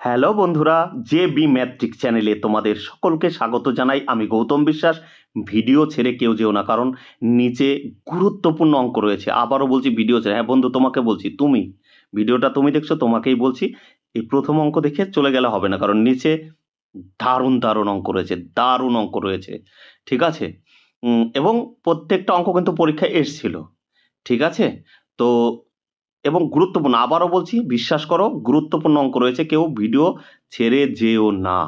Hello বন্ধুরা, J B matric চ্যানেলে তোমাদের সকলকে স্বাগত জানাই। আমি গৌতম বিশ্বাস। ভিডিও ছেড়ে কেউ যেও না, কারণ নিচে গুরুত্বপূর্ণ অঙ্ক রয়েছে। আবারও বলছি ভিডিও ছেড়ে। হ্যাঁ বন্ধু, তোমাকে বলছি, তুমি ভিডিওটা তুমি দেখছ, তোমাকেই বলছি, এই প্রথম অঙ্ক দেখে চলে গেলে হবে না, কারণ নিচে দারুণ দারুণ অঙ্ক রয়েছে, দারুণ অঙ্ক রয়েছে। ঠিক আছে? এবং প্রত্যেকটা অঙ্ক কিন্তু পরীক্ষায় এসছিল। ঠিক আছে? তো এবং গুরুত্বপূর্ণ, আবারও বলছি, বিশ্বাস করো, গুরুত্বপূর্ণ অঙ্ক রয়েছে, কেউ ভিডিও ছেড়ে যেও না।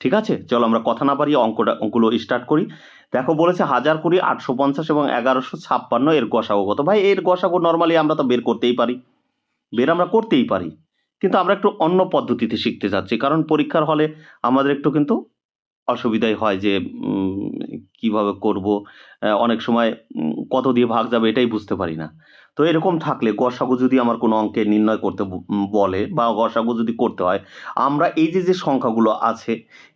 ঠিক আছে? চলো আমরা কথা না পারি অঙ্কটা, অঙ্কগুলো স্টার্ট করি। দেখো বলেছে হাজার কুড়ি, আটশো পঞ্চাশ এবং এগারোশো ছাপ্পান্ন, এর গসাগো কত? ভাই, এর গসাগো নর্মালি আমরা তো বের করতেই পারি। বের আমরা করতেই পারি। কিন্তু আমরা একটু অন্য পদ্ধতিতে শিখতে যাচ্ছি কারণ পরীক্ষার হলে আমাদের একটু কিন্তু অসুবিধাই হয় যে কীভাবে করব? অনেক সময় কত দিয়ে ভাগ যাবে এটাই বুঝতে পারি না। তো এরকম থাকলে গসাগু যদি আমার কোনো অঙ্কে নির্ণয় করতে বলে বা গসাগু যদি করতে হয়, আমরা এই যে যে সংখ্যাগুলো আছে,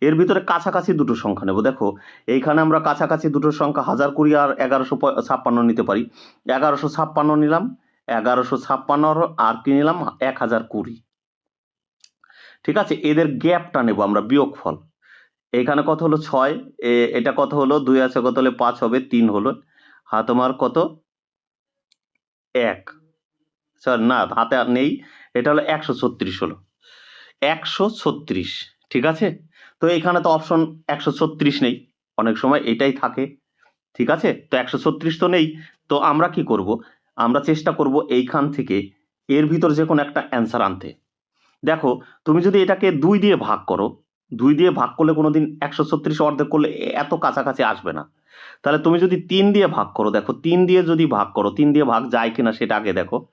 এর ভিতরে কাছাকাছি দুটো সংখ্যা নেব। দেখো, এইখানে আমরা কাছাকাছি দুটো সংখ্যা হাজার কুড়ি আর এগারোশো ছাপ্পান্ন নিতে পারি। এগারোশো ছাপ্পান্ন নিলাম, এগারোশো ছাপ্পান্ন আর কি নিলাম? এক হাজার কুড়ি। ঠিক আছে? এদের গ্যাপটা নেব আমরা বিয়োগফল। এখানে কত হলো ছয়? এটা কত হলো? দুই আছে, কত হলে পাঁচ হবে? তিন হলো। হা, তোমার কত? এক। স্যার, না, হাতে আর নেই। এটা হলো একশো ছত্রিশ হলো। একশো ছত্রিশ, ঠিক আছে? তো এখানে তো অপশন একশো ছত্রিশ নেই। অনেক সময় এটাই থাকে। ঠিক আছে? তো একশো ছত্রিশ তো নেই। তো আমরা কি করব? আমরা চেষ্টা করব এইখান থেকে এর ভিতর যে কোনো একটা অ্যান্সার আনতে। দেখো, তুমি যদি এটাকে দুই দিয়ে ভাগ করো দুই দিয়ে ভাগ করলে কোনো দিন একশো ছত্রিশ অর্ধেক করলে এত কাছাকাছি আসবে না। তাহলে তুমি যদি তিন দিয়ে ভাগ করো, দেখো, তিন দিয়ে যদি ভাগ করো, তিন দিয়ে ভাগ যায় কিনা সেটা আগে দেখো।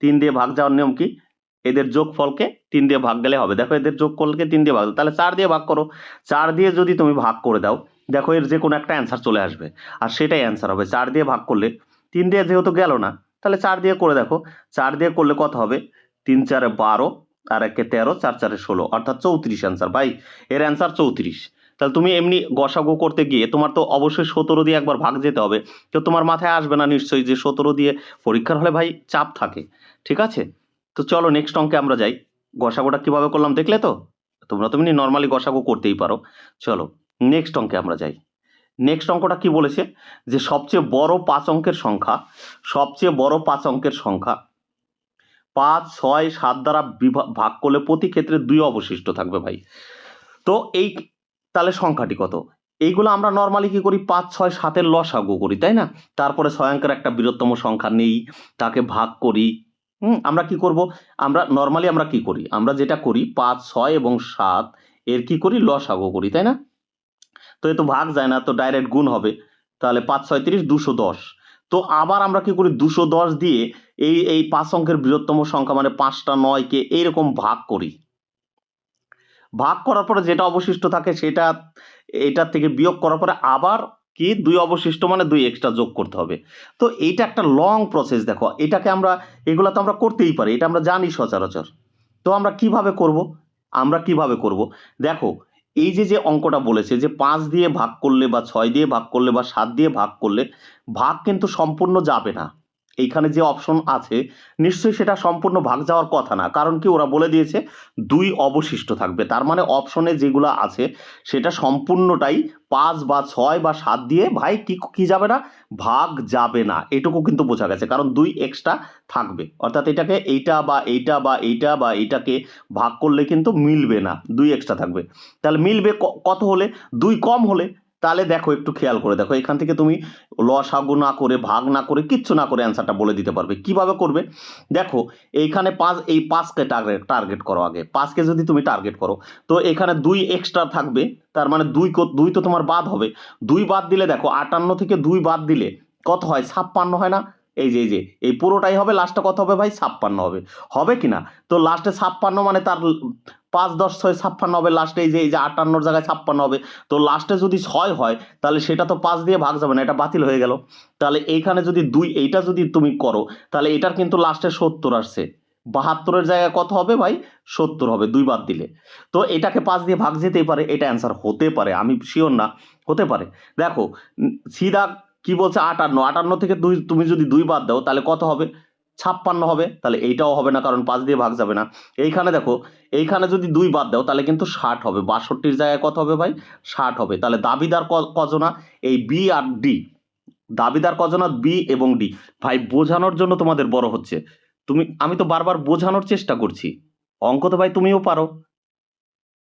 তিন দিয়ে ভাগ যাওয়ার নিয়ম কি? এদের যোগফলকে তিন দিয়ে ভাগ গেলে হবে। দেখো, এদের যোগ যোগফলকে তিন দিয়ে ভাগ তাহলে চার দিয়ে ভাগ করো। চার দিয়ে যদি তুমি ভাগ করে দাও, দেখো, এর যে কোনো একটা অ্যান্সার চলে আসবে। আর সেটাই অ্যান্সার হবে। চার দিয়ে ভাগ করলে তিন দিয়ে যেহেতু গেল না, তাহলে চার দিয়ে করে দেখো। চার দিয়ে করলে কত হবে? তিন চারে বারো। আর একে তেরো, চার, চারে ষোলো, অর্থাৎ চৌত্রিশ অ্যান্সার ভাই, এর অ্যান্সার চৌত্রিশ। তাহলে তুমি এমনি গসাগো করতে গিয়ে তোমার তো অবশ্যই সতেরো দিয়ে একবার ভাগ যেতে হবে। তো তোমার মাথায় আসবে না নিশ্চয়ই যে সতেরো দিয়ে পরীক্ষার হলে ভাই চাপ থাকে। ঠিক আছে? তো চলো নেক্সট অঙ্কে আমরা যাই। গসাগোটা কীভাবে করলাম দেখলে তো? তোমরা তুমি নর্মালি গসাগো করতেই পারো। চলো নেক্সট অঙ্কে আমরা যাই। নেক্সট অঙ্কটা কি বলেছে? যে সবচেয়ে বড় পাঁচ অঙ্কের সংখ্যা, সবচেয়ে বড় পাঁচ অঙ্কের সংখ্যা পাঁচ, ছয়, সাত দ্বারা ভাগ করলে প্রতি ক্ষেত্রে দুই অবশিষ্ট থাকবে ভাই। তো এই, তাহলে সংখ্যাটি কত? এইগুলো আমরা নর্মালি কি করি? পাঁচ, ছয়, সাতের লসাগু করি, তাই না? তারপরে ছয় একটা বৃহত্তম সংখ্যা নেই, তাকে ভাগ করি। হুম, আমরা কি করব? আমরা নর্মালি আমরা কি করি? আমরা যেটা করি, পাঁচ, ছয় এবং সাত, এর কি করি? লসাগু করি, তাই না? তো এ তো ভাগ যায় না, তো ডাইরেক্ট গুণ হবে। তাহলে পাঁচ, ছয়, তিরিশ, দুশো দশ। তো আবার আমরা কি করি? দুশো দশ দিয়ে এই এই পাঁচ অঙ্কের বৃহত্তম সংখ্যা মানে পাঁচটা নয়কে এইরকম ভাগ করি। ভাগ করার পরে যেটা অবশিষ্ট থাকে সেটা, এটার থেকে বিয়োগ করার পরে আবার কি? দুই অবশিষ্ট মানে দুই এক্সট্রা যোগ করতে হবে। তো এইটা একটা লং প্রসেস দেখো। এটাকে আমরা, এগুলো তো আমরা করতেই পারি। এটা আমরা জানি সচরাচর। তো আমরা কীভাবে করব? আমরা কীভাবে করব? দেখো, এই যে যে অঙ্কটা বলেছে যে পাঁচ দিয়ে ভাগ করলে বা ছয় দিয়ে ভাগ করলে বা সাত দিয়ে ভাগ করলে, ভাগ কিন্তু সম্পূর্ণ যাবে না। এইখানে যে অপশন আছে, নিশ্চয়ই সেটা সম্পূর্ণ ভাগ যাওয়ার কথা না। কারণ কি ওরা বলে দিয়েছে, দুই অবশিষ্ট থাকবে। তার মানে অপশনে যেগুলো আছে, সেটা সম্পূর্ণটাই পাঁচ বা ছয় বা সাত দিয়ে ভাই কি কি যাবে না? ভাগ যাবে না। এটুকু কিন্তু বোঝা গেছে। কারণ দুই এক্সট্রা থাকবে। অর্থাৎ এটাকে এইটা বা এইটা বা এইটা বা এইটাকে ভাগ করলে কিন্তু মিলবে না। দুই এক্সট্রা থাকবে। তাহলে মিলবে কত হলে? দুই কম হলে তাহলে দেখো একটু খেয়াল করে দেখো, এখান থেকে তুমি লসাগু না করে, ভাগ না করে, কিচ্ছু না করে অ্যান্সারটা বলে দিতে পারবে। কীভাবে করবে? দেখো, এইখানে পাঁচ, এই পাঁচকে টার্গেট টার্গেট করো আগে। পাঁচকে যদি তুমি টার্গেট করো, তো এখানে দুই এক্সট্রা থাকবে, তার মানে দুই দুই তো তোমার বাদ হবে। দুই বাদ দিলে দেখো, আটান্ন থেকে দুই বাদ দিলে কত হয়? ছাপ্পান্ন হয় না? এই যে এই যে, এই পুরোটাই হবে লাস্টে কত হবে ভাই? ছাপ্পান্ন হবে। হবে কি না? তো লাস্টে ছাপ্পান্ন মানে তার পাঁচ, দশ, ছয়, ছাপ্পান্ন হবে লাস্টে এই যে এই যে আটান্নর জায়গায় ছাপ্পান্ন হবে। তো লাস্টে যদি ছয় হয়, তাহলে সেটা তো পাঁচ দিয়ে ভাগ যাবে না, এটা বাতিল হয়ে গেল। তাহলে এইখানে যদি দুই, এইটা যদি তুমি করো, তাহলে এটার কিন্তু লাস্টে সত্তর আসছে। বাহাত্তরের জায়গায় কত হবে ভাই? সত্তর হবে, দুই বাদ দিলে। তো এটাকে পাঁচ দিয়ে ভাগ যেতেই পারে, এটা অ্যান্সার হতে পারে, আমি শিওর না, হতে পারে। দেখো সিধা কি বলছে? আটান্ন। আটান্ন থেকে দুই, তুমি যদি দুই বাদ দাও, তাহলে কত হবে? ছাপ্পান্ন হবে। তাহলে এইটাও হবে না, কারণ পাঁচ দিয়ে ভাগ যাবে না। এইখানে দেখো, এইখানে যদি দুই বাদ দাও, তাহলে কিন্তু ষাট হবে। বাষট্টির জায়গায় কত হবে ভাই? ষাট হবে। তাহলে দাবিদার কজনা? এই বি আর ডি দাবিদার কজনা বি এবং ডি ভাই, বোঝানোর জন্য তোমাদের বড় হচ্ছে। তুমি, আমি তো বারবার বোঝানোর চেষ্টা করছি। অঙ্ক তো ভাই, তুমিও পারো।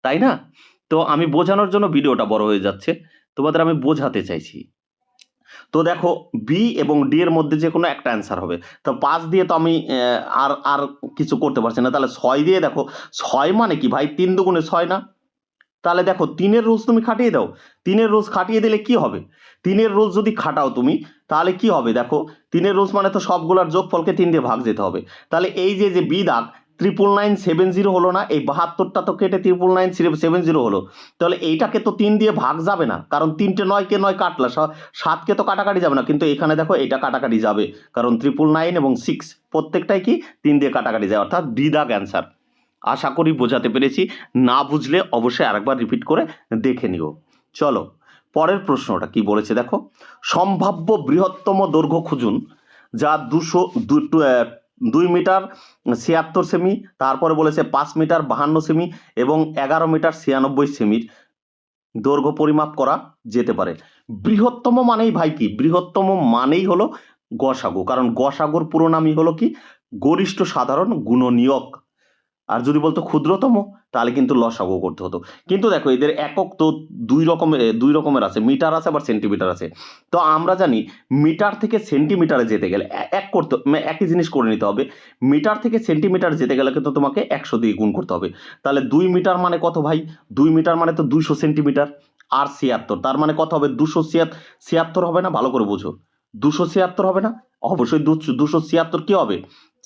তাই না? তো আমি বোঝানোর জন্য ভিডিওটা বড় হয়ে যাচ্ছে। তোমাদের আমি বোঝাতে চাইছি। তো দেখো বি এবং ডি এর মধ্যে যে কোনো একটা অ্যান্সার হবে। তো পাঁচ দিয়ে তো আমি আর আর কিছু করতে পারছি না। তাহলে ছয় দিয়ে দেখো, ছয় মানে কি ভাই? তিন দুগুণে ছয় না? তাহলে দেখো, তিনের রুলস তুমি খাটিয়ে দাও। তিনের রোজ খাটিয়ে দিলে কি হবে? তিনের রুলস যদি খাটাও তুমি, তাহলে কি হবে? দেখো, তিনের রোজ মানে তো সবগুলোর যোগফলকে তিন দিয়ে ভাগ যেতে হবে। তাহলে এই যে যে বি দাগ ট্রিপল নাইন সেভেন জিরো হলো না, এই বাহাত্তরটা তো কেটে ট্রিপল নাইন সেভেন জিরো হলো। তাহলে এইটাকে তো তিন দিয়ে ভাগ যাবে না, কারণ তিনটে নয়কে নয় কাটলা সাতকে তো কাটাকাটি যাবে না, কিন্তু এখানে দেখো এটা কাটাকাটি যাবে, কারণ ট্রিপল নাইন এবং সিক্স প্রত্যেকটাই কি তিন দিয়ে কাটাকাটি যায়, অর্থাৎ ডি দাগ অ্যান্সার আশা করি বোঝাতে পেরেছি, না বুঝলে অবশ্যই আরেকবার রিপিট করে দেখে নিও। চলো, পরের প্রশ্নটা কি বলেছে দেখো, সম্ভাব্য বৃহত্তম দৈর্ঘ্য খুঁজুন, যা দুশো দু- দুই মিটার ছিয়াত্তর সেমি, তারপরে বলেছে পাঁচ মিটার বাহান্ন সেমি এবং এগারো মিটার ছিয়ানব্বই সেমির দৈর্ঘ্য পরিমাপ করা যেতে পারে। বৃহত্তম মানেই ভাই কি? বৃহত্তম মানেই হলো গসাগু। কারণ গসাগুর পুরো নামই হলো কি? গরিষ্ঠ সাধারণ গুণনীয়ক। আর যদি বলতো ক্ষুদ্রতম, তাহলে কিন্তু লসাগু করতে হতো। কিন্তু দেখো, এদের একক তো দুই রকমের দুই রকমের আছে, মিটার আছে, আবার সেন্টিমিটার আছে। তো আমরা জানি, মিটার থেকে সেন্টিমিটারে যেতে গেলে এক করতে একই জিনিস করে নিতে হবে। মিটার থেকে সেন্টিমিটার যেতে গেলে কিন্তু তোমাকে একশো দিয়ে গুণ করতে হবে। তাহলে দুই মিটার মানে কত ভাই? দুই মিটার মানে তো দুইশো সেন্টিমিটার, আর ছিয়াত্তর। তার মানে কত হবে? দুশো ছিয়াত্তর হবে না? ভালো করে বুঝো। দুশো ছিয়াত্তর হবে না? অবশ্যই দুশো ছিয়াত্তর কি হবে?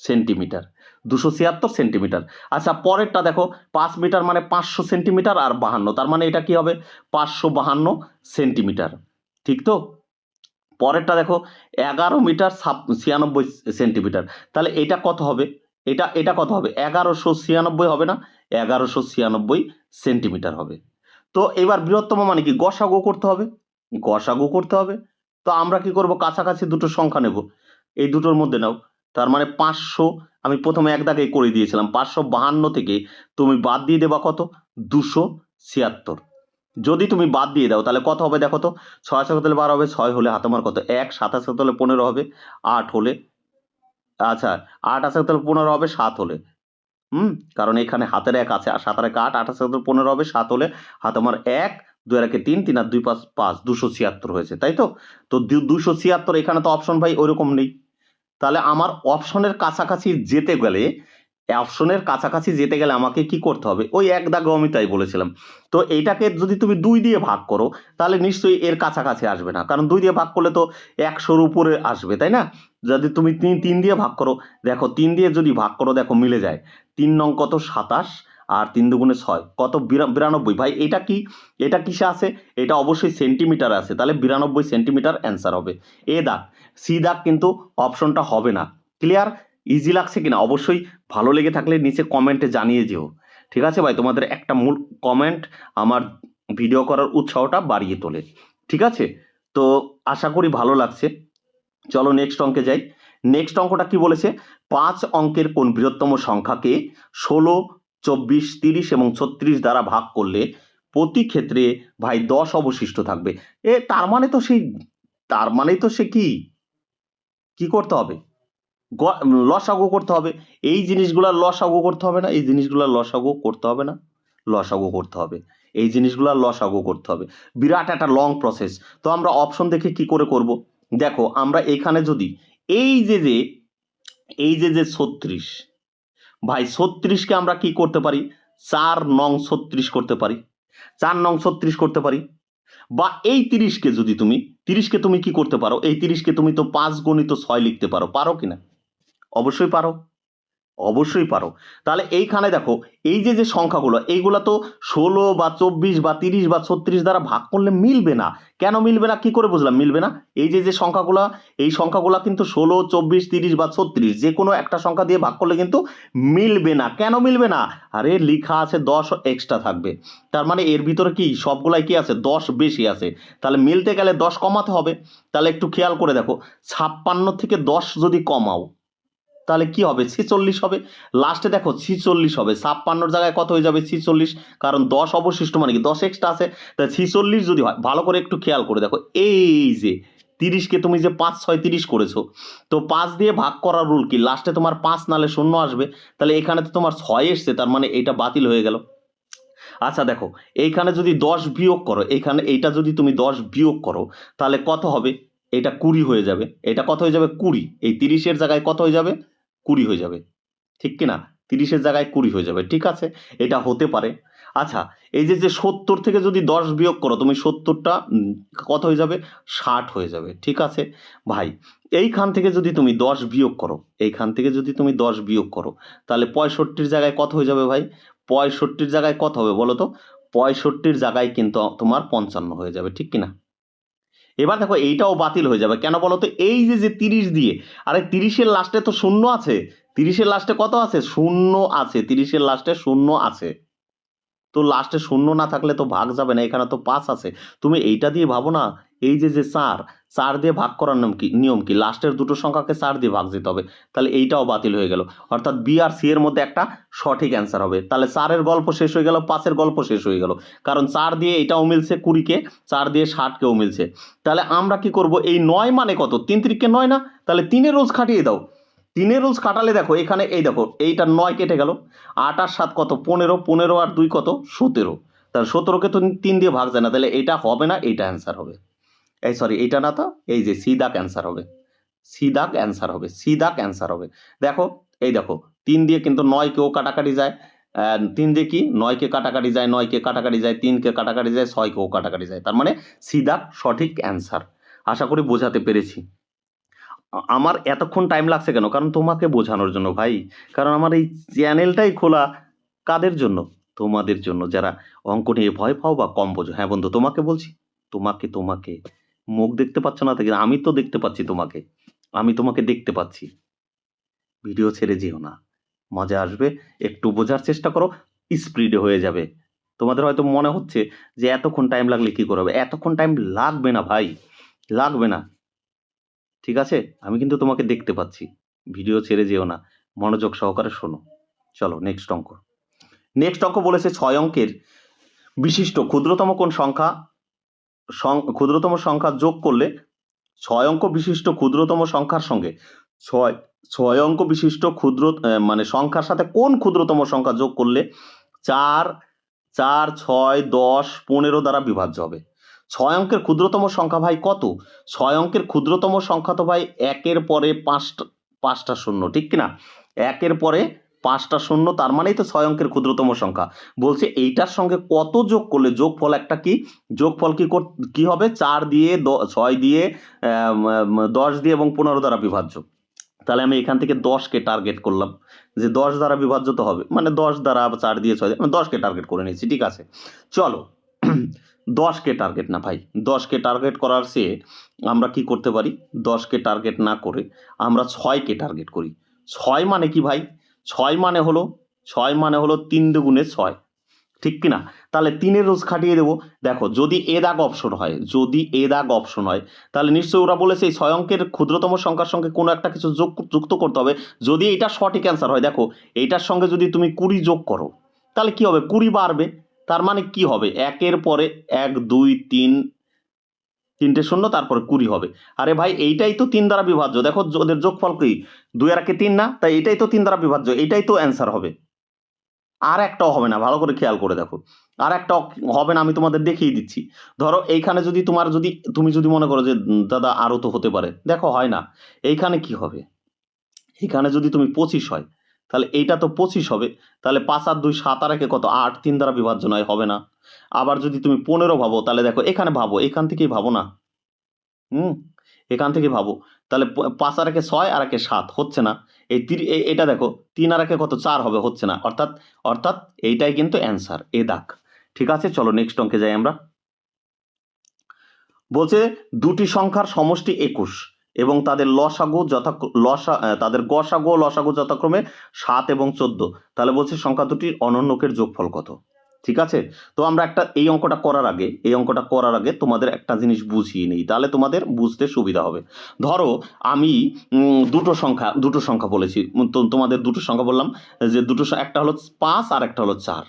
সেন্টিমিটার। দুশো ছিয়াত্তর সেন্টিমিটার। আচ্ছা পরেরটা দেখো, পাঁচ মিটার মানে পাঁচশো সেন্টিমিটার আর বাহান্ন, তার মানে এটা কি হবে? পাঁচশো বাহান্ন সেন্টিমিটার, ঠিক তো? পরেরটা দেখো, এগারো মিটার ছিয়ানব্বই সেন্টিমিটার, তাহলে এটা কত হবে? এটা এটা কত হবে? এগারোশো ছিয়ানব্বই হবে না? এগারোশো ছিয়ানব্বই সেন্টিমিটার হবে। তো এবার বৃহত্তম মানে কি? গসাগু করতে হবে। গসাগু করতে হবে। তো আমরা কি করব? কাছাকাছি দুটো সংখ্যা নেব। এই দুটোর মধ্যে নাও তার মানে পাঁচশো আমি প্রথমে এক দাগে করে দিয়েছিলাম, পাঁচশো বাহান্ন থেকে তুমি বাদ দিয়ে দেবা কত? দুশো ছিয়াত্তর। যদি তুমি বাদ দিয়ে দাও, তাহলে কত হবে দেখো তো? ছয় হলে বারো হবে, ছয় হলে হাতামার কত? এক সাতাশ হলে পনেরো হবে, আট হলে আচ্ছা আট আছে তাহলে পনেরো হবে, সাত হলে। হুম, কারণ এখানে হাতের এক আছে, আর সাতের এক আট আট আঠাশ হলে পনেরো হবে, সাত হলে হাত আমার এক, দুই একে তিন তিন আর দুই পাঁচ পাঁচ, দুশো ছিয়াত্তর হয়েছে, তাই তো? তো দুশো ছিয়াত্তর এখানে তো অপশন ভাই ওইরকম নেই। তাহলে আমার অপশনের কাছাকাছি যেতে গেলে, অপশনের কাছাকাছি যেতে গেলে আমাকে কি করতে হবে? ওই এক দাগে আমি তাই বলেছিলাম। তো এইটাকে যদি তুমি দুই দিয়ে ভাগ করো, তাহলে নিশ্চয়ই এর কাছাকাছি আসবে না। কারণ দুই দিয়ে ভাগ করলে তো একশোর উপরে আসবে, তাই না? যদি তুমি তিন তিন দিয়ে ভাগ করো, দেখো তিন দিয়ে যদি ভাগ করো, দেখো মিলে যায়। তিন নং কত? সাতাশ, আর তিন দুগুণে ছয়। কত? বিরা- বিরানব্বই। ভাই, এটা কি? এটা কিসে আছে? এটা অবশ্যই সেন্টিমিটার আছে। তাহলে বিরানব্বই সেন্টিমিটার অ্যান্সার হবে। এ দাগ। সি দাগ কিন্তু অপশনটা হবে না। ক্লিয়ার ইজি লাগছে কিনা? অবশ্যই ভালো লেগে থাকলে নিচে কমেন্টে জানিয়ে যেও। ঠিক আছে ভাই? তোমাদের একটা মূল কমেন্ট আমার ভিডিও করার উৎসাহটা বাড়িয়ে তোলে। ঠিক আছে? তো আশা করি ভালো লাগছে। চলো নেক্সট অঙ্কে যাই। নেক্সট অঙ্কটা কি বলেছে? পাঁচ অঙ্কের কোন বৃহত্তম সংখ্যাকে ষোলো, চব্বিশ, তিরিশ এবং ছত্রিশ দ্বারা ভাগ করলে প্রতি ক্ষেত্রে ভাই দশ অবশিষ্ট থাকবে। এ তার মানে তো সেই, তার মানে তো সে কি? কি করতে হবে? লসাগু করতে হবে। এই জিনিসগুলা লসাগু করতে হবে না, এই জিনিসগুলা লসাগু করতে হবে না, লসাগু করতে হবে। এই জিনিসগুলা লসাগু করতে হবে। বিরাট একটা লং প্রসেস তো আমরা অপশন দেখে কি করে করব? দেখো, আমরা এখানে যদি এই যে যে, এই যে যে ছত্রিশ, ভাই ছত্রিশকে আমরা কি করতে পারি? চার নং ছত্রিশ করতে পারি। চার নং ছত্রিশ করতে পারি। বা এই তিরিশকে যদি তুমি, তিরিশকে তুমি কি করতে পারো? এই তিরিশকে তুমি তো পাঁচ গণিত ছয় লিখতে পারো। পারো কিনা অবশ্যই পারো। অবশ্যই পারো। তাহলে এইখানে দেখো, এই যে যে সংখ্যাগুলো, এইগুলো তো ষোলো বা চব্বিশ বা তিরিশ বা ছত্রিশ দ্বারা ভাগ করলে মিলবে না। কেন মিলবে না? কি করে বুঝলাম? মিলবে না? এই যে যে সংখ্যাগুলো, এই সংখ্যাগুলো কিন্তু ষোলো, চব্বিশ, তিরিশ বা ছত্রিশ, যে কোনো একটা সংখ্যা দিয়ে ভাগ করলে কিন্তু মিলবে না। কেন মিলবে না? আরে, লিখা আছে দশ এক্সট্রা থাকবে। তার মানে এর ভিতরে কি? সবগুলাই কি আছে? দশ বেশি আছে। তাহলে মিলতে গেলে দশ কমাতে হবে। তাহলে একটু খেয়াল করে দেখো, ছাপ্পান্ন থেকে দশ যদি কমাও তাহলে কি হবে? ছিচল্লিশ হবে। লাস্টে দেখো, ছিচল্লিশ হবে। ছাপ্পান্নর জায়গায় কত হয়ে যাবে? ছিচল্লিশ। কারণ দশ অবশিষ্ট মানে কি? দশ এক্সট্রা আছে। তা ছিচল্লিশ যদি হয়, ভালো করে একটু খেয়াল করে দেখো। এই যে তিরিশকে তুমি যে পাঁচ, ছয়, তিরিশ করেছ, তো পাঁচ দিয়ে ভাগ করার রুল কি? লাস্টে তোমার পাঁচ নালে শূন্য আসবে। তাহলে এখানে তো তোমার ছয় এসছে, তার মানে এটা বাতিল হয়ে গেল। আচ্ছা দেখো, এইখানে যদি দশ বিয়োগ করো, এইখানে এইটা যদি তুমি দশ বিয়োগ করো, তাহলে কত হবে? এটা কুড়ি হয়ে যাবে। এটা কত হয়ে যাবে? কুড়ি। এই তিরিশের জায়গায় কত হয়ে যাবে? কুড়ি হয়ে যাবে। ঠিক কি না তিরিশের জায়গায় কুড়ি হয়ে যাবে। ঠিক আছে? এটা হতে পারে। আচ্ছা এই যে যে সত্তর থেকে যদি দশ বিয়োগ করো, তুমি সত্তরটা কত হয়ে যাবে? ষাট হয়ে যাবে। ঠিক আছে? ভাই, এইখান থেকে যদি তুমি দশ বিয়োগ করো, এইখান থেকে যদি তুমি দশ বিয়োগ করো, তাহলে পঁয়ষট্টির জায়গায় কত হয়ে যাবে ভাই? পঁয়ষট্টির জায়গায় কত হবে বলো তো? পঁয়ষট্টির জায়গায় কিন্তু তোমার পঞ্চান্ন হয়ে যাবে। ঠিক কিনা? এবার দেখো এইটাও বাতিল হয়ে যাবে। কেন বলো তো এই যে যে তিরিশ দিয়ে, আরে তিরিশের লাস্টে তো শূন্য আছে। তিরিশের লাস্টে কত আছে? শূন্য আছে। তিরিশের লাস্টে শূন্য আছে। তো লাস্টে শূন্য না থাকলে তো ভাগ যাবে না, এখানে তো পাঁচ আছে। তুমি এইটা দিয়ে ভাবো না এই যে যে চার চার দিয়ে ভাগ করার নিয়ম কি নিয়ম কি? লাস্টের দুটো সংখ্যাকে চার দিয়ে ভাগ যেতে হবে। তাহলে এইটাও বাতিল হয়ে গেল। অর্থাৎ বি আর সি এর মধ্যে একটা সঠিক অ্যান্সার হবে। তাহলে চারের গল্প শেষ হয়ে গেল, পাঁচের গল্প শেষ হয়ে গেল। কারণ চার দিয়ে এটাও মিলছে কুড়িকে চার দিয়ে ষাটকেও মিলছে। তাহলে আমরা কি করব? এই নয় মানে কত? তিন তিরিখকে নয় না? তাহলে তিনের রোজ খাটিয়ে দাও। তিনের রোজ কাটালে দেখো, এখানে এই দেখো, এইটা নয় কেটে গেল। আট আর সাত কত? পনেরো। পনেরো আর দুই কত? সতেরো। তাহলে সতেরোকে তো তিন দিয়ে ভাগ যায় না। তাহলে এটা হবে না, এইটা অ্যান্সার হবে। এই সরি এইটা না তো? এই যে সি দাগ অ্যান্সার হবে। সি দাগ হবে সি দাগ অ্যান্সার হবে। দেখো, এই দেখো, তিন দিয়ে কিন্তু নয় কেউ কাটাকাটি যায় তিন দিয়ে কি? নয়কে কাটাকাটি যায়, নয়কে কাটাকাটি যায়, তিনকে কাটাকাটি যায়, ছয়কেও কাটাকাটি যায়। তার মানে সি দাগ সঠিক অ্যান্সার আশা করি বোঝাতে পেরেছি। আমার এতক্ষণ টাইম লাগছে কেন? কারণ তোমাকে বোঝানোর জন্য ভাই। কারণ আমার এই চ্যানেলটাই খোলা কাদের জন্য? তোমাদের জন্য। যারা অঙ্ক নিয়ে ভয় পাও বা কম বোঝো। হ্যাঁ বন্ধু, তোমাকে বলছি। তোমাকে তোমাকে। মুখ দেখতে পাচ্ছ না থেকে আমি তো দেখতে পাচ্ছি তোমাকে। আমি তোমাকে দেখতে পাচ্ছি। ভিডিও ছেড়ে যেও না। মজা আসবে, একটু বোঝার চেষ্টা করো স্পিডে হয়ে যাবে। তোমাদের হয়তো মনে হচ্ছে যে এতক্ষণ টাইম লাগলে কি করবে এতক্ষণ টাইম লাগবে না ভাই, লাগবে না। ঠিক আছে? আমি কিন্তু তোমাকে দেখতে পাচ্ছি। ভিডিও ছেড়ে যেও না। মনোযোগ সহকারে শোনো। চলো নেক্সট অঙ্ক। নেক্সট অঙ্ক বলেছে ছয় অঙ্কের বিশিষ্ট ক্ষুদ্রতম কোন সংখ্যা? ক্ষুদ্রতম সংখ্যা যোগ করলে ছয় অঙ্ক বিশিষ্ট ক্ষুদ্রতম সংখ্যার সঙ্গে ছয় ছয় অঙ্ক বিশিষ্ট ক্ষুদ্র মানে সংখ্যার সাথে কোন ক্ষুদ্রতম সংখ্যা যোগ করলে চার চার, ছয়, দশ, পনেরো দ্বারা বিভাজ্য হবে? ছয় অঙ্কের ক্ষুদ্রতম সংখ্যা ভাই কত? ছয় অঙ্কের ক্ষুদ্রতম সংখ্যা তো ভাই একের পরে পাঁচটা পাঁচটা শূন্য, ঠিক কিনা? একের পরে পাঁচটা শূন্য তার মানেই তো ছয় অঙ্কের ক্ষুদ্রতম সংখ্যা। বলছে এইটার সঙ্গে কত যোগ করলে যোগফল একটা কি? যোগফল কি কি হবে? চার দিয়ে ছয় দিয়ে আম, আম, দশ দিয়ে এবং পনেরো দ্বারা বিভাজ্য। তাহলে আমি এখান থেকে দশকে টার্গেট করলাম। যে দশ দ্বারা বিভাজ্য তো হবে। মানে দশ দ্বারা চার দিয়ে ছয় দিয়ে মানে দশকে টার্গেট করে নিয়েছি ঠিক আছে? চলো দশকে টার্গেট না ভাই দশকে টার্গেট করার চেয়ে আমরা কি করতে পারি? দশকে টার্গেট না করে আমরা ছয়কে টার্গেট করি। ছয় মানে কি ভাই? ছয় মানে হলো, ছয় মানে হলো তিন দুগুণে ছয়। ঠিক কি না তাহলে তিনের রোজ খাটিয়ে দেবো। দেখো, যদি এ দাগ অপশন হয়, যদি এ দাগ অপশন হয়, তাহলে নিশ্চয়ই ওরা বলেছে এই ছয় অঙ্কের ক্ষুদ্রতম সংখ্যার সঙ্গে কোনো একটা কিছু যোগ যুক্ত করতে হবে। যদি এটা সঠিক অ্যান্সার হয়, দেখো, এইটার সঙ্গে যদি তুমি কুড়ি যোগ করো, তাহলে কি হবে? কুড়ি বাড়বে। তার মানে কি হবে? একের পরে এক, দুই, তিন তিনটে শূন্য, তারপরে কুড়ি হবে। আরে ভাই, এইটাই তো তিন দ্বারা বিভাজ্য। দেখো ওদের যোগফল কি? দুই আর একে তিন না? তাই এটাই তো তিন দ্বারা বিভাজ্য। এটাই তো অ্যান্সার হবে। আর একটাও হবে না। ভালো করে খেয়াল করে দেখো। আর একটা হবে না, আমি তোমাদের দেখিয়ে দিচ্ছি। ধরো, এইখানে যদি তোমার যদি, তুমি যদি মনে করো যে দাদা আরও তো হতে পারে। দেখো, হয় না। এইখানে কি হবে? এইখানে যদি তুমি পঁচিশ হয়, তাহলে এইটা তো পঁচিশ হবে। তাহলে পাঁচ আর দুই, সাত আর একে কত? আট, তিন দ্বারা বিভাজ্য নয়, হবে না। আবার যদি তুমি পনেরো ভাবো, তাহলে দেখো এখানে ভাবো, এখান থেকেই ভাবো না। হুম? এখান থেকে ভাবো। তাহলে পাঁচ আর একে ছয় আর একে সাত, হচ্ছে না। এই তিরি এটা দেখো, তিন আর একে কত? চার হবে, হচ্ছে না। অর্থাৎ অর্থাৎ এইটাই কিন্তু অ্যান্সার এ দাগ। ঠিক আছে? চলো নেক্সট অঙ্কে যাই আমরা। বলছে, দুটি সংখ্যার সমষ্টি একুশ এবং তাদের লসাগু যথা, লসা তাদের গসাগু ও লসাগু যথাক্রমে সাত এবং চোদ্দ। তাহলে বলছে সংখ্যা দুটির অনন্যকের যোগফল কত? ঠিক আছে? তো আমরা একটা, এই অঙ্কটা করার আগে, এই অঙ্কটা করার আগে তোমাদের একটা জিনিস বুঝিয়ে নিই, তাহলে তোমাদের বুঝতে সুবিধা হবে। ধরো, আমি দুটো সংখ্যা দুটো সংখ্যা বলেছি তোমাদের দুটো সংখ্যা বললাম, যে দুটো একটা হলো পাঁচ আর একটা হলো চার।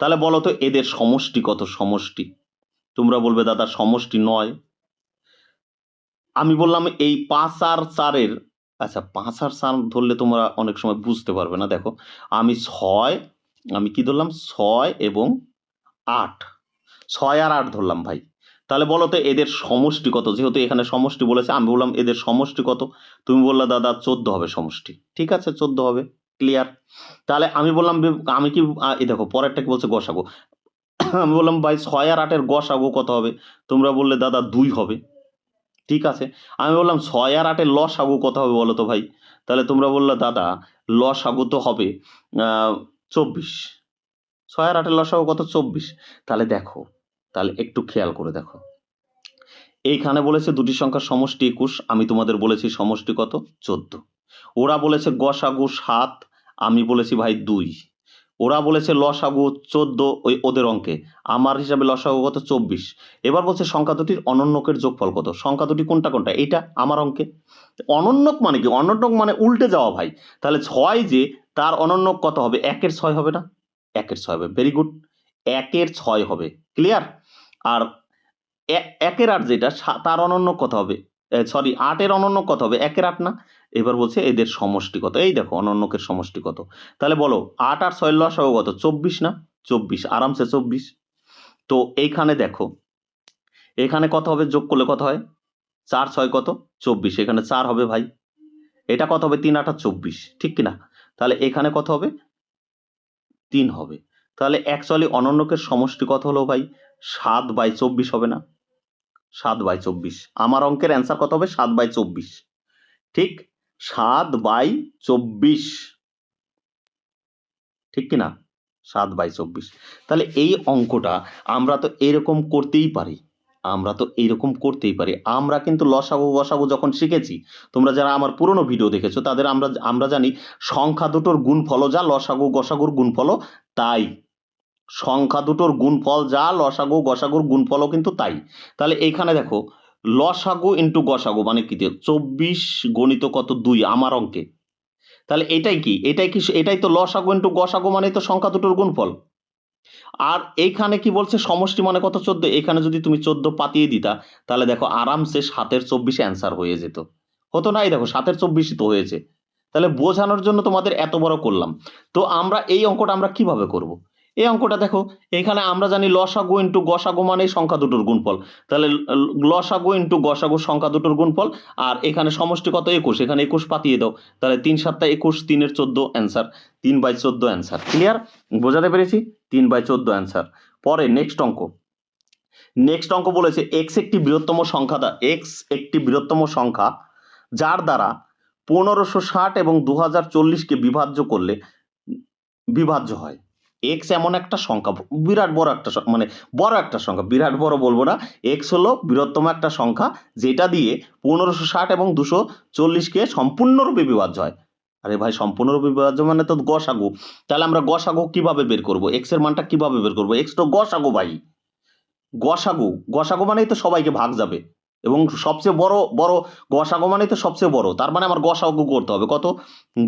তাহলে বলো তো, এদের সমষ্টি কত? সমষ্টি। তোমরা বলবে, দাদা, সমষ্টি নয়। আমি বললাম, এই পাঁচ আর চারের আচ্ছা পাঁচ আর চার ধরলে তোমরা অনেক সময় বুঝতে পারবে না, দেখো। আমি ছয় আমি কি ধরলাম? ছয় এবং আট। ছয় আর আট ধরলাম ভাই। তাহলে বলো তো এদের সমষ্টি কত? যেহেতু এখানে সমষ্টি বলেছে, আমি বললাম এদের সমষ্টি কত? তুমি বললে, দাদা, চোদ্দ হবে সমষ্টি। ঠিক আছে, চোদ্দ হবে। ক্লিয়ার তাহলে আমি বললাম, আমি কি এই দেখো পরেরটা কি বলছে গসাগো। আমি বললাম, ভাই, ছয় আর আটের গসাগো কত হবে? তোমরা বললে, দাদা, দুই হবে। ঠিক আছে? আমি বললাম, ছয় আর আটের লস আগু কত হবে বলো তো ভাই? তাহলে তোমরা বললে, দাদা লস আগু তো হবে। চব্বিশ। ছয় আর আটের লসাও কত? চব্বিশ। তাহলে দেখো, তাহলে একটু খেয়াল করে দেখো। এইখানে বলেছে দুটি সংখ্যার সমষ্টি একুশ, আমি তোমাদের বলেছি সমষ্টি কত? চোদ্দ। ওরা বলেছে গসাগু সাত, আমি বলেছি ভাই দুই। ওরা বলেছে লসাগু চোদ্দ ওই ওদের অঙ্কে। আমার হিসাবে লসাগু কত? চব্বিশ। এবার বলছে সংখ্যা দুটির অনন্যকের যোগফল কত? সংখ্যা দুটি কোনটা কোনটা? এইটা আমার অঙ্কে। অনন্যক মানে কি? অনন্যক মানে উল্টে যাওয়া ভাই। তাহলে ছয় যে, তার অনন্যক কত হবে? একের ছয় হবে না? একের ছয় হবে। ভেরি গুড একের ছয় হবে। ক্লিয়ার আর একের আট যেটা তার অনন্য কত হবে? সরি আটের অনন্য কত হবে? একের আট না? এবার বলছে এদের সমষ্টি কত? এই দেখো অনন্যকের সমষ্টি কত? তাহলে বলো আট আর ছয় লস কত? চব্বিশ না? চব্বিশ, আরামসে চব্বিশ। তো এইখানে দেখো, এখানে কত হবে? যোগ করলে কত হয়? চার, ছয় কত? চব্বিশ। এখানে চার হবে ভাই। এটা কত হবে? তিন, আটা চব্বিশ। ঠিক কিনা? তাহলে এখানে কত হবে? তিন হবে। তাহলে অ্যাকচুয়ালি অনন্যকের সমষ্টি কত হলো ভাই? সাত বাই চব্বিশ হবে না? সাত বাই চব্বিশ। আমার অঙ্কের অ্যান্সার কত হবে? সাত বাই চব্বিশ। ঠিক? সাত বাই চব্বিশ। ঠিক কি না সাত বাই চব্বিশ। তাহলে এই অঙ্কটা আমরা তো এরকম করতেই পারি। আমরা তো এইরকম করতেই পারি। আমরা কিন্তু লসাগু গসাগু যখন শিখেছি, তোমরা যারা আমার পুরনো ভিডিও দেখেছ, তাদের আমরা আমরা জানি সংখ্যা দুটোর গুণফলও যা, লসাগু গসাগুর গুণফলও তাই। সংখ্যা দুটোর গুণফল যা, লসাগু গসাগুর গুণফলও কিন্তু তাই। তাহলে এইখানে দেখো লসাগু ইন্টু গসাগু মানে কি চব্বিশ গণিত কত দুই আমার অঙ্কে। তাহলে এটাই কি? এটাই কি এটাই তো লসাগু ইন্টু গসাগু মানে তো সংখ্যা দুটোর গুণফল। আর এইখানে কি বলছে? সমষ্টি মানে কত চোদ্দ? এখানে যদি তুমি চোদ্দ পাতিয়ে দিতা, তাহলে দেখো আরামসে সাতের চব্বিশে অ্যান্সার হয়ে যেত। হতো না? এই দেখো, সাতের চব্বিশই তো হয়েছে। তাহলে বোঝানোর জন্য তোমাদের এত বড় করলাম। তো আমরা এই অঙ্কটা আমরা কীভাবে করব। এই অঙ্কটা দেখো, এখানে আমরা জানি লসাগু ইন্টু গসাগু মানে সংখ্যা দুটোর গুণফল। তাহলে লসাগু ইন্টু গসাগু সংখ্যা দুটোর গুণফল, আর এখানে সমষ্টি কত? একুশ। এখানে একুশ পাতিয়ে দাও। তাহলে তিন সাতটা একুশ, তিনের চোদ্দ অ্যান্সার তিন বাই চোদ্দ অ্যান্সার ক্লিয়ার বোঝাতে পেরেছি? তিন বাই চোদ্দ অ্যান্সার পরে নেক্সট অঙ্ক। নেক্সট অঙ্ক বলেছে এক্স একটি বৃহত্তম সংখ্যা দা এক্স একটি বৃহত্তম সংখ্যা, যার দ্বারা পনেরোশো ষাট এবং দু হাজার চল্লিশকে বিভাজ্য করলে, বিভাজ্য হয়। এক্স এমন একটা সংখ্যা, বিরাট বড় একটা মানে বড় একটা সংখ্যা, বিরাট বড় বলব না এক্স হলো বৃহত্তম একটা সংখ্যা, যেটা দিয়ে পনেরোশো ষাট এবং দুশো চল্লিশকে সম্পূর্ণরূপে বিভাজ্য হয়। আরে ভাই, সম্পূর্ণরূপে বিভাজ্য মানে তো গসাগু। তাহলে আমরা গসাগু কীভাবে বের করব? এক্সের মানটা কীভাবে বের করব? এক্স তো গসাগু ভাই। গসাগু গসাগু মানেই তো সবাইকে ভাগ যাবে। এবং সবচেয়ে বড় বড় গসাগু মানেই তো সবচেয়ে বড়। তার মানে আমার গসাগু করতে হবে। কত?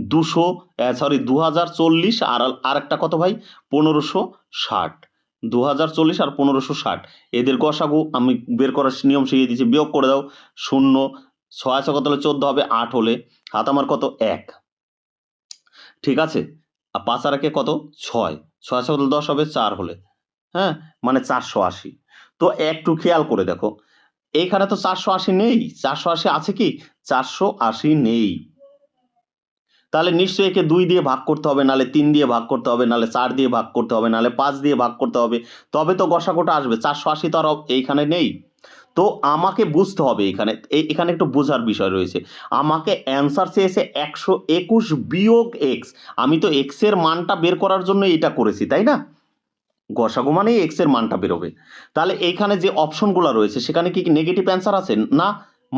দুশো সরি দু হাজার চল্লিশ আর আর একটা কত ভাই? পনেরোশো ষাট। দু হাজার চল্লিশ আর পনেরোশো ষাট। এদের গসাগু আমি বের করার নিয়ম শিখিয়ে দিয়েছি। বিয়োগ করে দাও। শূন্য, ছয় ছয় কত হলে চোদ্দ হবে? আট হলে। হাত আমার কত? এক। ঠিক আছে? আর পাঁচ আর একে কত? ছয়। ছয় ছয় কত দশ হবে? চার হলে। হ্যাঁ? মানে চারশো আশি। তো একটু খেয়াল করে দেখো। এইখানে তো চারশো আশি নেই। চারশো আশি আছে কি? চারশো আশি নেই। তাহলে নিশ্চয়ই একে দুই দিয়ে ভাগ করতে হবে, নালে তিন দিয়ে ভাগ করতে হবে, নালে চার দিয়ে ভাগ করতে হবে, নালে পাঁচ দিয়ে ভাগ করতে হবে। তবে তো গসাগোটা আসবে, চারশো আশি তো আর এইখানে নেই। তো আমাকে বুঝতে হবে এখানে। এখানে একটু বোঝার বিষয় রয়েছে। আমাকে অ্যান্সার চেয়েছে একশো একুশ বিয়োগ এক্স। আমি তো এক্সের মানটা বের করার জন্য এটা করেছি, তাই না? গসাগু মানেই এক্সের মানটা বেরোবে। তাহলে এইখানে যে অপশনগুলো রয়েছে, সেখানে কি নেগেটিভ অ্যান্সার আছে? না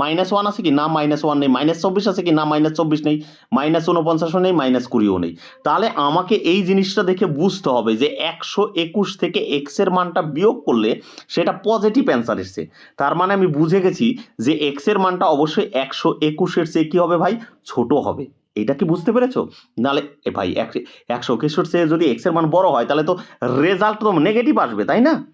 মাইনাস ওয়ান আছে কি? না মাইনাস ওয়ান নেই। মাইনাস চব্বিশ আছে কি? না মাইনাস চব্বিশ নেই। মাইনাস উনপঞ্চাশও নেই মাইনাস কুড়িও নেই। তাহলে আমাকে এই জিনিসটা দেখে বুঝতে হবে যে একশো একুশ থেকে এক্সের মানটা বিয়োগ করলে সেটা পজিটিভ অ্যান্সার এসছে। তার মানে আমি বুঝে গেছি যে এক্সের মানটা অবশ্যই একশো একুশের চেয়ে কী হবে ভাই? ছোট হবে। এটা কি বুঝতে পেরেছ? নাহলে ভাই, এক- একশো একুশের চেয়ে যদি এক্সের মান বড় হয়, তাহলে তো রেজাল্ট তো নেগেটিভ আসবে, তাই না?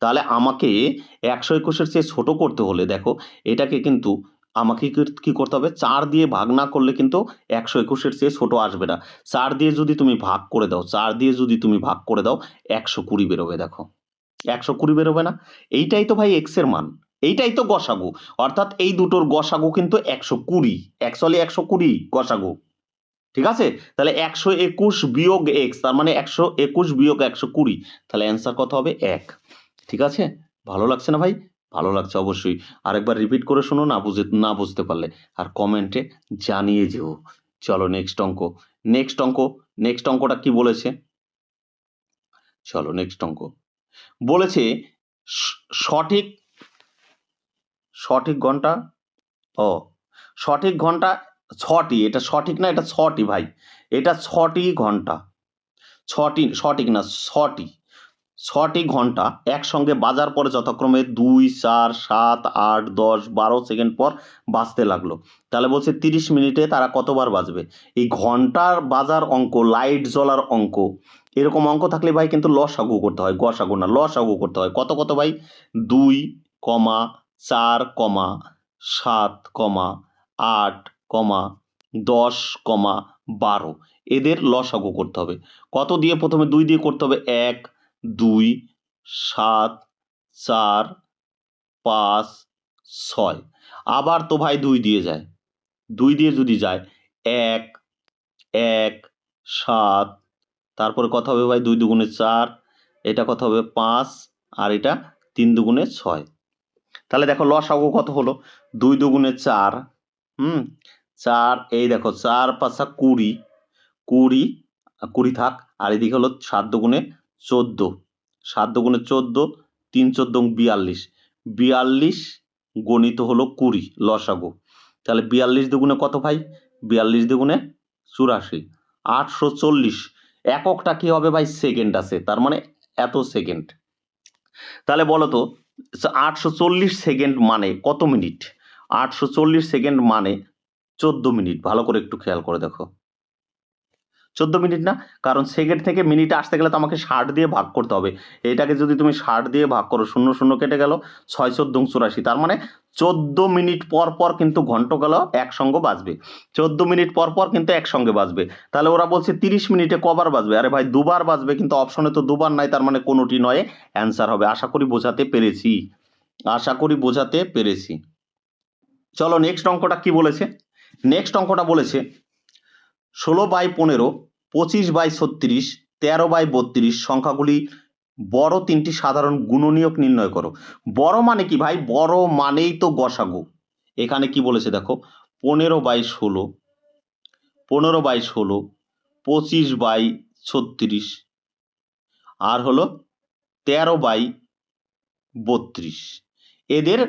তাহলে আমাকে একশো একুশের চেয়ে ছোট করতে হলে, দেখো, এটাকে কিন্তু আমাকে কি করতে হবে? চার দিয়ে ভাগ না করলে কিন্তু একশো একুশের চেয়ে ছোট আসবে না। চার দিয়ে যদি তুমি ভাগ করে দাও, চার দিয়ে যদি তুমি ভাগ করে দাও, একশো কুড়ি বেরোবে, দেখো। একশো কুড়ি বেরোবে না। এইটাই তো ভাই এক্সের মান। এইটাই তো গসাগু। অর্থাৎ এই দুটোর গসাগু কিন্তু একশো কুড়ি। অ্যাকচুয়ালি একশো কুড়ি গসাগু। ঠিক আছে? তাহলে একশো একুশ বিয়োগ এক্স তার মানে একশো একুশ বিয়োগ একশো কুড়ি। তাহলে অ্যান্সার কত হবে? এক। ঠিক আছে? ভালো লাগছে না ভাই? ভালো লাগছে অবশ্যই। আরেকবার রিপিট করে শোনো, না বুঝে, না বুঝতে পারলে। আর কমেন্টে জানিয়ে যেও। চলো নেক্সট অঙ্ক। নেক্সট অঙ্ক। নেক্সট অঙ্কটা কি বলেছে? চলো নেক্সট অঙ্ক। বলেছে সঠিক সঠিক ঘণ্টা? ও, সঠিক ঘণ্টা ছটি, এটা সঠিক না এটা ছটি ভাই? এটা ছটি ঘণ্টা। ছটি, সঠিক না, ছটি। ছটি ঘণ্টা একসঙ্গে বাজার পরে যথাক্রমে দুই, চার, সাত, আট, দশ, বারো সেকেন্ড পর বাজতে লাগল। তাহলে বলছে তিরিশ মিনিটে তারা কতবার বাজবে এই ঘণ্টার বাজার অঙ্ক, লাইট জ্বলার অঙ্ক, এরকম অঙ্ক থাকলে ভাই কিন্তু লস আগু করতে হয়, গসাগু না লস আগু করতে হয়। কত কত ভাই? দুই, কমা চার কমা, সাত কমা, আট কমা, দশ কমা, বারো। এদের লসাগু করতে হবে। কত দিয়ে প্রথমে দুই দিয়ে করতে হবে? এক, দুই, সাত, চার, পাঁচ, ছয়। আবার তো ভাই দুই দিয়ে যায়। দুই দিয়ে যদি যায়, এক এক, সাত, তারপরে কত হবে ভাই? দুই দুগুণে চার, এটা কত হবে? পাঁচ, আর এটা তিন দুগুণে ছয়। তাহলে দেখো লসাগু কত হলো? দুই দুগুণে চার, হুম? চার, এই দেখো, চার পাঁচা কুড়ি কুড়ি কুড়ি থাক, আর এদিকে হলো সাত দুগুণে চোদ্দ, সাত দুগুণে চোদ্দ, তিন চোদ্দ বিয়াল্লিশ বিয়াল্লিশ গণিত হলো কুড়ি লসাগু তাহলে বিয়াল্লিশ দুগুণে কত ভাই? বিয়াল্লিশ দুগুণে চুরাশি, আটশো চল্লিশ, এককটা কি হবে ভাই? সেকেন্ড আছে, তার মানে এত সেকেন্ড। তাহলে বলো তো আটশো চল্লিশ সেকেন্ড মানে কত মিনিট? আটশো চল্লিশ সেকেন্ড মানে চোদ্দ মিনিট। ভালো করে একটু খেয়াল করে দেখো। চোদ্দ মিনিট না, কারণ সেকেন্ড থেকে মিনিটে আসতে গেলে তো আমাকে ষাট দিয়ে ভাগ করতে হবে। এটাকে যদি তুমি ষাট দিয়ে ভাগ করো, শূন্য শূন্য কেটে গেল, ছয়, চোদ্দ চুরাশি, তার মানে চোদ্দ মিনিট পর পর কিন্তু ঘন্ট গেল একসঙ্গে বাজবে। চোদ্দ মিনিট পর পর কিন্তু একসঙ্গে বাজবে। তাহলে ওরা বলছে তিরিশ মিনিটে কবার বাজবে। আরে ভাই, দুবার বাজবে, কিন্তু অপশনে তো দুবার নাই, তার মানে কোনোটি নয় অ্যান্সার হবে। আশা করি বোঝাতে পেরেছি। আশা করি বোঝাতে পেরেছি। চলো নেক্সট অঙ্কটা কি বলেছে? নেক্সট অঙ্কটা বলেছে, ষোলো বাই পনেরো পঁচিশ বাই ছত্রিশ, তেরো বাই বত্রিশ সংখ্যাগুলি বড় তিনটি সাধারণ গুণনীয়ক নির্ণয় করো। বড় মানে কি ভাই? বড় মানেই তো গসাগু। এখানে কি বলেছে দেখো? পনেরো বাই ষোলো, পনেরো বাই ষোলো, পঁচিশ বাই ছত্রিশ, আর হলো তেরো বাই বত্রিশ। এদের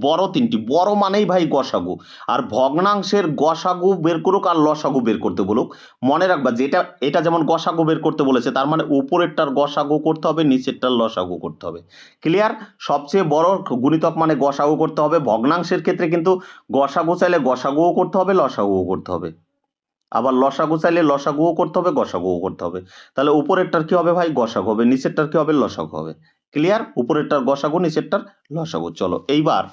বড় তিনটি। বড় মানেই ভাই গসাগু। আর ভগ্নাংশের গসাগু বের করুক আর লসাগু বের করতে বলুক, মনে রাখবা যেটা, এটা যেমন গসাগু বের করতে বলেছে, তার মানে উপরেরটার গসাগু করতে হবে, নিচেরটার লসাগু করতে হবে। ক্লিয়ার সবচেয়ে বড় গুণিতক মানে গসাগু করতে হবে। ভগ্নাংশের ক্ষেত্রে কিন্তু গসাগু চাইলে গসাগুও করতে হবে, লসাগুও করতে হবে। আবার লসাগু চাইলে লসাগুও করতে হবে, গসাগুও করতে হবে। তাহলে উপরেরটার কি হবে ভাই? গসাগু হবে, নিচেরটার কি হবে? লসাগু হবে। ক্লিয়ার উপরেরটার গসাগু, নিচেরটার লসাগু। চলো, এইবার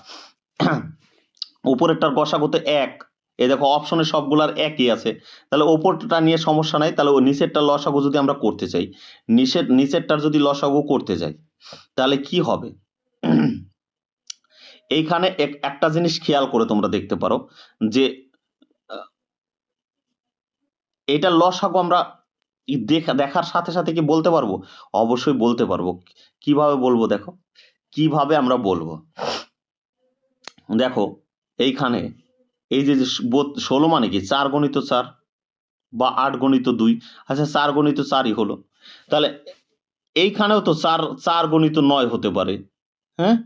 উপরেরটার গসাগু তো এক। এই দেখো, অপশনে সবগুলার একই আছে। তাহলে ওপরটা নিয়ে সমস্যা নাই, তাহলে ও নিচেরটা লসাগু যদি আমরা করতে চাই, নিচের, নিচেরটার যদি লসাগু করতে যাই, তাহলে কি হবে? এইখানে এক- একটা জিনিস খেয়াল করে তোমরা দেখতে পারো যে এটা লসাগু আমরা দেখা, দেখার সাথে সাথে কি বলতে পারব? অবশ্যই বলতে পারব। কীভাবে বলব দেখো? কীভাবে আমরা বলব? দেখো, এইখানে এই যে ষোলো মানে কি? চার গণিত চার বা আট গণিত দুই। আচ্ছা চার গণিত চারই হলো। তাহলে এইখানেও তো চার চার গণিত নয় হতে পারে। হ্যাঁ?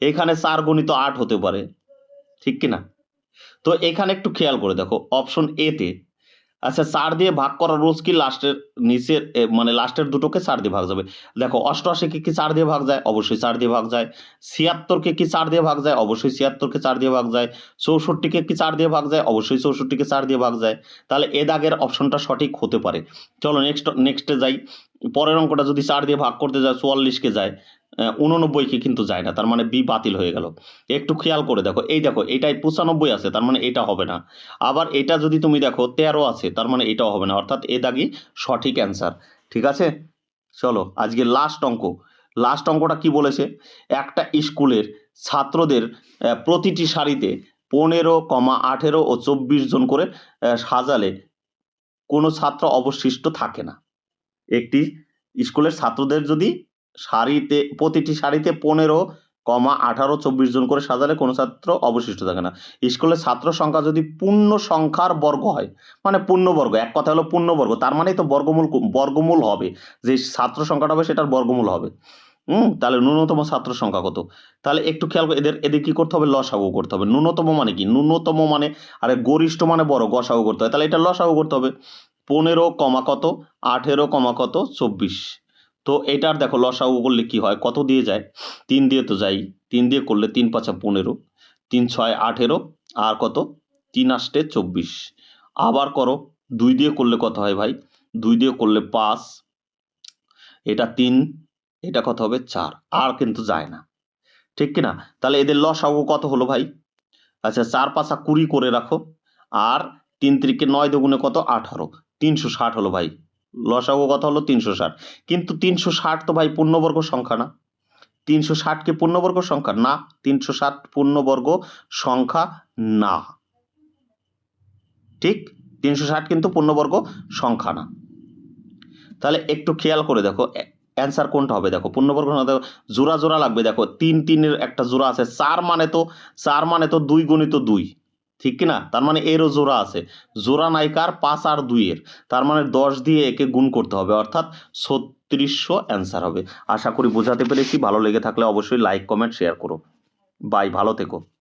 এখানে চার গণিত আট হতে পারে। ঠিক কি না তো এখানে একটু খেয়াল করে দেখো। অপশন এতে আচ্ছা চার দিয়ে ভাগ করার রোজ কি লাস্টের নিচের মানে লাস্টের দুটোকে চার দিয়ে ভাগ যাবে? দেখো অষ্টআশিকে কি চার দিয়ে ভাগ যায়? অবশ্যই চার দিয়ে ভাগ যায়। ছিয়াত্তরকে কি চার দিয়ে ভাগ যায়? অবশ্যই ছিয়াত্তরকে চার দিয়ে ভাগ যায়। চৌষট্টিকে কি চার দিয়ে ভাগ যায়? অবশ্যই চৌষট্টিকে চার দিয়ে ভাগ যায়। তাহলে এ দাগের অপশনটা সঠিক হতে পারে। চলো নেক্সট নেক্সটে যাই। পরের অঙ্কটা যদি চার দিয়ে ভাগ করতে যায় চুয়াল্লিশকে যায়। উননব্বইকে কিন্তু যায় না, তার মানে বি বাতিল হয়ে গেল। একটু খেয়াল করে দেখো, এই দেখো, এটাই পঁচানব্বই আছে, তার মানে এটা হবে না। আবার এটা যদি তুমি দেখো, তেরো আছে, তার মানে এটাও হবে না, অর্থাৎ এ দাগি সঠিক অ্যান্সার ঠিক আছে? চলো, আজকে লাস্ট অঙ্ক। লাস্ট অঙ্কটা কি বলেছে? একটা স্কুলের ছাত্রদের প্রতিটি সারিতে পনেরো কমা আঠেরো ও চব্বিশ জন করে সাজালে কোনো ছাত্র অবশিষ্ট থাকে না। একটি স্কুলের ছাত্রদের যদি সারিতে, প্রতিটি সারিতে পনেরো কমা আঠারো চব্বিশ জন করে সাজালে কোনো ছাত্র অবশিষ্ট থাকে না। স্কুলের ছাত্র সংখ্যা যদি পূর্ণ সংখ্যার বর্গ হয় মানে পূর্ণবর্গ এক কথা হলো পূর্ণবর্গ তার মানেই তো বর্গমূল বর্গমূল হবে। যে ছাত্র সংখ্যাটা হবে সেটার বর্গমূল হবে। হুম, তাহলে ন্যূনতম ছাত্র সংখ্যা কত? তাহলে একটু খেয়াল এদের এদের কি করতে হবে? লসাগু করতে হবে। ন্যূনতম মানে কি? ন্যূনতম মানে আরে গরিষ্ঠ মানে বড়, গসাগু করতে হবে তাহলে এটা লসাগু করতে হবে। পনেরো কমা কত? আঠেরো কমা কত? চব্বিশ। তো এটার দেখো লসাগু করলে কি হয়? কত দিয়ে যায়? তিন দিয়ে তো যাই। তিন দিয়ে করলে তিন পাঁচা পনেরো। তিন ছয় আঠেরো। আর কত? তিন আষ্টে চব্বিশ। আবার করো, দুই দিয়ে করলে কত হয় ভাই? দুই দিয়ে করলে পাঁচ। এটা তিন, এটা কত হবে? চার। আর কিন্তু যায় না। ঠিক কি না তাহলে এদের লসাগু কত হলো ভাই? আচ্ছা চার পাঁচা কুড়ি করে রাখো। আর তিন ত্রিকে নয় দুগুণে কত? আঠারো। তিনশো ষাট হলো ভাই। লসাগু কথা হলো তিনশো ষাট। কিন্তু তিনশো ষাট তো ভাই পূর্ণবর্গ সংখ্যা না। তিনশো ষাট কি পূর্ণবর্গ সংখ্যা? না, তিনশো ষাট পূর্ণবর্গ সংখ্যা না। ঠিক? তিনশো ষাট কিন্তু পূর্ণবর্গ সংখ্যা না। তাহলে একটু খেয়াল করে দেখো অ্যান্সার কোনটা হবে? দেখো, পূর্ণবর্গ দেখো, জোড়া জোড়া লাগবে। দেখো, তিন তিনের একটা জোড়া আছে, চার মানে তো, চার মানে তো দুই গণিত দুই। ঠিক কি না তার মানে এরও জোড়া আছে। জোড়া নাই কার পাঁচ আর দুইয়ের। তার মানে দশ দিয়ে একে গুণ করতে হবে, অর্থাৎ ছত্রিশশো অ্যান্সার হবে। আশা করি বোঝাতে পেরেছি। ভালো লেগে থাকলে অবশ্যই লাইক, কমেন্ট, শেয়ার করো। বাই, ভালো থেকো।